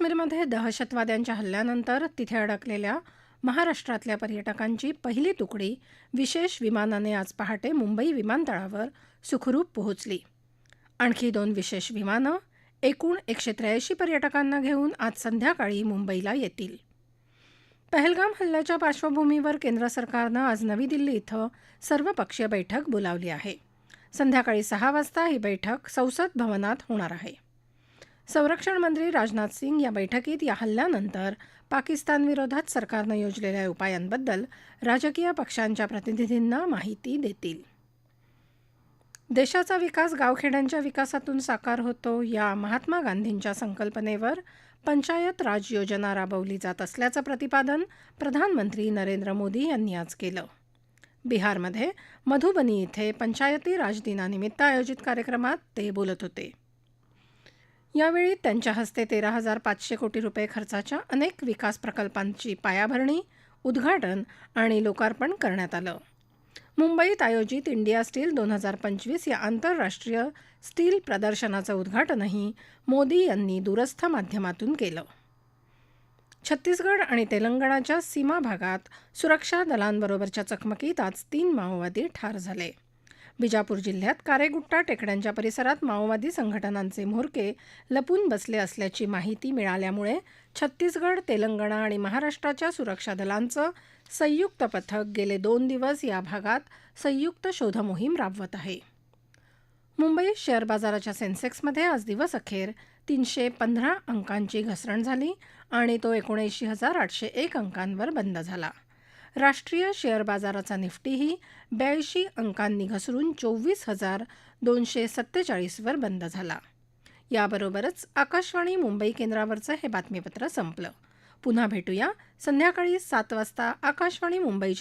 काश्मीरमध्ये दहशतवाद्यांच्या हल्ल्यानंतर तिथे अडकलेल्या महाराष्ट्रातल्या पर्यटकांची पहिली तुकडी विशेष विमानाने आज पहाटे मुंबई विमानतळावर सुखरूप पोहोचली. आणखी दोन विशेष विमानं एकूण एकशे त्र्याऐंशी पर्यटकांना घेऊन आज संध्याकाळी मुंबईला येतील. पहलगाम हल्ल्याच्या पार्श्वभूमीवर केंद्र सरकारनं आज नवी दिल्ली इथं सर्वपक्षीय बैठक बोलावली आहे. संध्याकाळी सहा वाजता ही बैठक संसद भवनात होणार आहे. संरक्षण मंत्री राजनाथ सिंग या बैठकीत या हल्ल्यानंतर पाकिस्तानविरोधात सरकारनं योजलेल्या उपायांबद्दल राजकीय पक्षांच्या प्रतिनिधींना माहिती देतील. देशाचा विकास गावखेड्यांच्या विकासातून साकार होतो या महात्मा गांधींच्या संकल्पनेवर पंचायत राज योजना राबवली जात असल्याचं प्रतिपादन प्रधानमंत्री नरेंद्र मोदी यांनी आज केलं. बिहारमध्ये मधुबनी इथे पंचायती राज दिनानिमित्त आयोजित कार्यक्रमात ते बोलत होते. यावेळी त्यांच्या हस्ते तेरा हजार पाचशे कोटी रुपये खर्चाच्या अनेक विकास प्रकल्पांची पायाभरणी उद्घाटन आणि लोकार्पण करण्यात आलं. मुंबईत आयोजित इंडिया स्टील दोन हजार पंचवीस या आंतरराष्ट्रीय स्टील प्रदर्शनाचं उद्घाटनही मोदी यांनी दूरस्थ माध्यमातून केलं. छत्तीसगड आणि तेलंगणाच्या सीमा भागात सुरक्षा दलांबरोबरच्या चकमकीत आज तीन माओवादी ठार झाले. बिजापूर जिल्ह्यात कारेगुट्टा टेकड्यांच्या परिसरात माओवादी संघटनांचे म्होरके लपून बसले असल्याची माहिती मिळाल्यामुळे छत्तीसगड तेलंगणा आणि महाराष्ट्राच्या सुरक्षा दलांचं संयुक्त पथक गेले दोन दिवस या भागात संयुक्त शोधमोहीम राबवत आहे. मुंबई शेअर बाजाराच्या सेन्सेक्समध्ये आज दिवस अखेर तीनशे पंधरा अंकांची घसरण झाली आणि तो एकोणऐंशी हजार आठशे एक अंकांवर बंद झाला. राष्ट्रीय शेअर बाजाराचा निफ्टीही ब्याऐंशी अंकांनी घसरून चोवीस हजार दोनशे सत्तेचाळीसवर बंद झाला. याबरोबरच आकाशवाणी मुंबई केंद्रावरचं हे बातमीपत्र संपलं. पुन्हा भेटूया संध्याकाळी सात वाजता आकाशवाणी मुंबईच्या